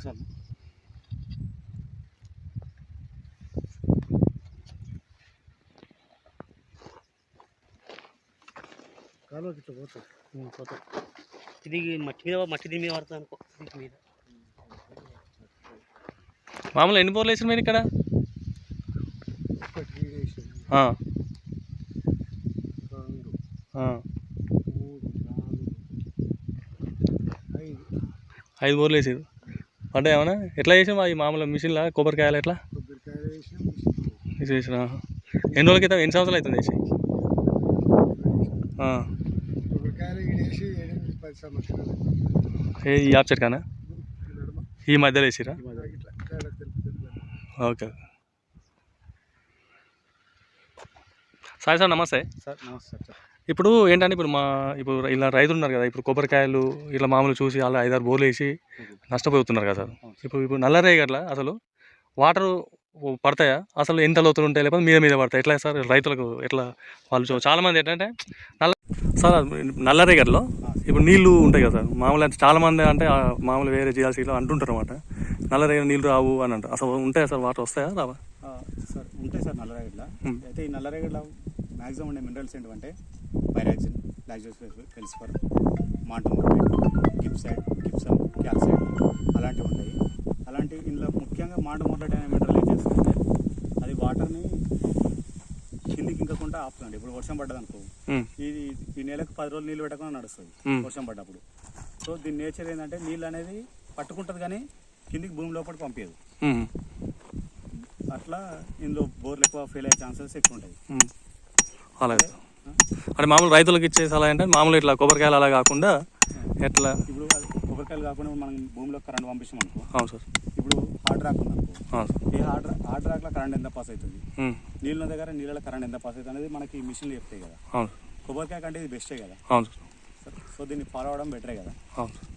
ఒకసారి. కాలువకి ఇట్లా పోతుంది పోతుంది ఇది మట్టి మీద మట్టి దీని మీద పడుతుంది అనుకో దీని మీద. మామూలు ఎన్ని బోర్లు వేసారు మీరు ఇక్కడ? ఐదు. బోర్లు వేసారు అంటే ఏమన్నా? ఎట్లా చేసాం ఈ మామూలు మిషన్లా? కొబ్బరికాయలు ఎట్లా? కొబ్బరికాయలు వేసినాం ఎన్ని రోజుల క్రితం? ఎన్ని సంవత్సరాలు అవుతుంది వేసి ఆ. కొబ్బరికాయలు ఏ ఈ యాప్ కానా ఈ మధ్యలో వేసిరా? ఓకే. సాయి సార్ నమస్తే. సార్ నమస్తే సార్ ఇప్పుడు ఏంటంటే ఇప్పుడు మా ఇప్పుడు ఇలా రైతులు ఉన్నారు కదా ఇప్పుడు కొబ్బరికాయలు ఇట్లా మామూలు చూసి అలా ఐదారు బోర్లు వేసి నష్టపోతున్నారు కదా సార్. ఇప్పుడు ఇప్పుడు నల్లరేగట్ల అసలు వాటర్ పడతాయా? అసలు ఎంత లోతులు ఉంటాయి? లేకపోతే మీద మీద పడతాయి? ఎట్లా సార్? రైతులకు ఎట్లా వాళ్ళు చూ- చాలా మంది ఏంటంటే నల్ల సార్ నల్లరేగడ్లో ఇప్పుడు నీళ్ళు ఉంటాయి కదా సార్. మామూలు అంటే చాలా మంది అంటే మామూలు వేరే ఇట్లా అంటుంటారు అనమాట నల్లరేగడి నీళ్ళు రావు అని అంటారు. అసలు ఉంటాయా సార్? వాటర్ వస్తాయా? రావా? సార్ ఉంటాయి సార్ నల్లరేగడ్ల. అయితే ఈ నల్లరేగడ్ల మ్యాక్సిమం ఉండే మినరల్స్ ఏంటంటే పైరాక్సిన్ లాక్జోస్ ఫెల్స్ఫర్ మాంటోమోటేట్ గిప్సైడ్ గిప్సమ్ క్యాల్సైడ్ అలాంటివి ఉంటాయి. అలాంటి ఇందులో ముఖ్యంగా మాంటోమోటేట్ అనే మినరల్ ఏం చేస్తుందంటే అది వాటర్ని కిందికి ఇంకకుండా ఆపుతుంది ఇప్పుడు వర్షం పడ్డదనుకో ఇది ఈ నెలకు పది రోజులు నీళ్ళు పెట్టకుండా నడుస్తుంది. వర్షం పడ్డప్పుడు. సో దీని నేచర్ ఏంటంటే నీళ్ళు అనేది పట్టుకుంటుంది కానీ కిందికి భూమి లోపలికి పంపించదు ఉమ్, అట్లా ఇందులో బోర్లు ఎక్కువ ఫెయిల్ అయ్యే ఛాన్సెస్ ఎక్కువ ఉంటాయి. అలాగే. అంటే మామూలు రైతులకు ఇచ్చే సలహా ఏంటంటే మామూలు ఇట్లా కొబ్బరికాయలు అలా కాకుండా ఎట్లా? ఇప్పుడు కొబ్బరికాయలు కాకుండా మనం భూమిలో కరెంట్ అనుకో. అవును సార్. ఇప్పుడు హార్డ్ రాక్ ఉంది అనుకో ఈ హార్డ్ హార్డ్ రాక్లో కరెంట్ ఎంత పాస్ అవుతుంది? నీళ్ళ దగ్గర నీళ్ళ కరెంట్ ఎంత పాస్ అవుతుంది అనేది మనకి మిషన్లు చెప్తాయి కదా. అవును కొబ్బరికాయ కంటే ఇది బెస్టే కదా. అవును సార్ సో దీన్ని ఫాలో అవడం బెటరే కదా. అవును sir.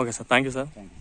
Okay sir. Thank you sir. Thank you.